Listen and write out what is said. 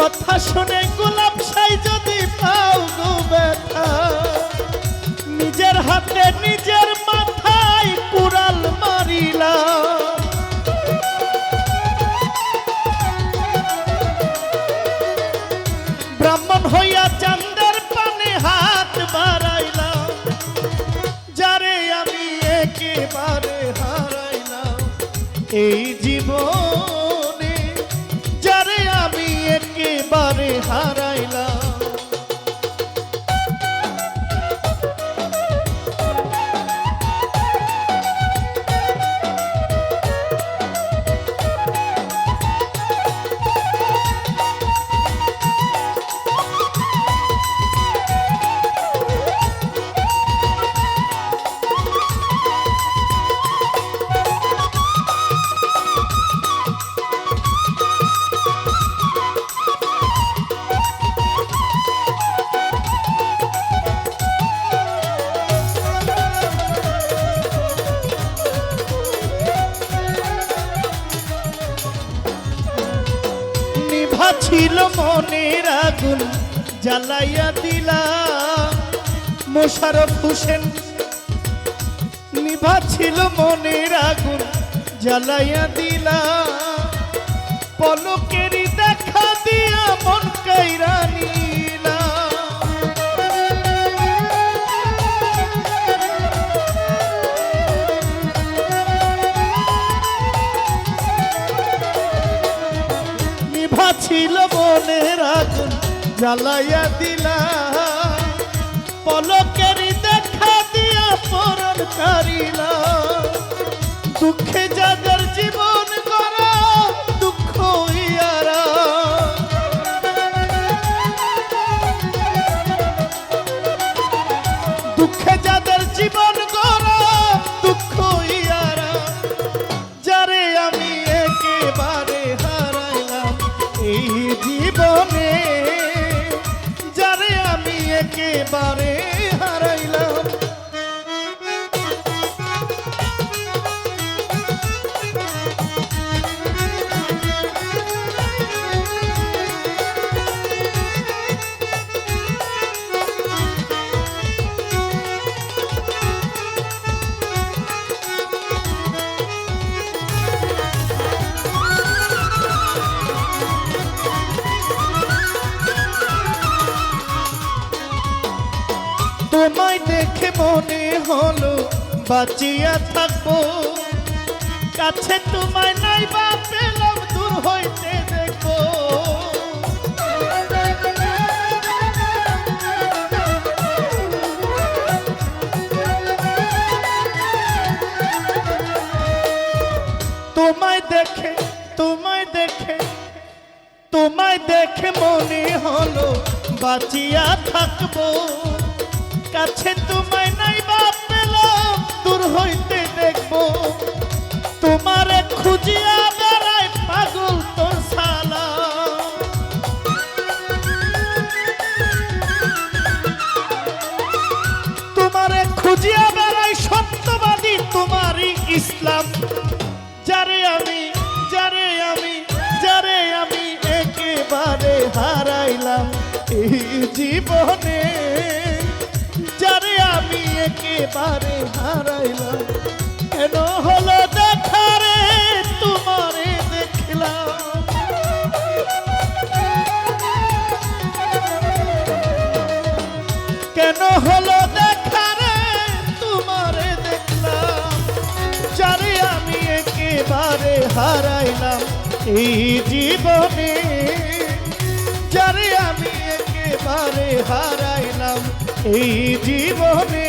কথা শুনে গোলাপ সাই যদি পাও গো ব্যথা, নিজের হাতে নিজের মাথায় কুড়াল মারিলা ব্রাহ্মণ হইয়া চান্দের পানে হাত বাড়াইলাম, যারে আমি একেবারে হারাইলাম। এই ছিল মনের আগুন জ্বালাইয়া দিলা মোশারফ হোসেন নিভা ছিল মনের আগুন জ্বালাইয়া দিলা পলকেরই ছিল মনের আগুন জ্বালাইয়া দিলা। পলকেরি দেখা দিয়া পরণ কারিলা। দুঃখে যাদের দেখে মনে হলো, বাঁচিয়া থাকব। কাছে তোমায় নাই বা পেলাম, দূর হইতে দেখো তোমায় দেখে তোমায় দেখে তোমায় দেখে মনে হলো, বাঁচিয়া থাকব। কাছে তোমায় নাই বা পেলাম, দূর হইতে দেখব। তোমারে খুঁজিয়া বেড়ায় পাগল তোর সালা তোমারে খুঁজিয়া বেড়াই সত্যবাদী তোমারই ইসলাম। যারে আমি যারে আমি যারে আমি একেবারে হারাইলাম এই জীবনে। একেবারে হারাইলাম। কেন হলো দেখারে তোমারে দেখলাম। কেন হলো দেখারে তোমারে দেখলাম। যারে আমি একেবারে হারাইলাম এই জীবনে। যারে আমি একেবারে হারাইলাম এই জীবনে।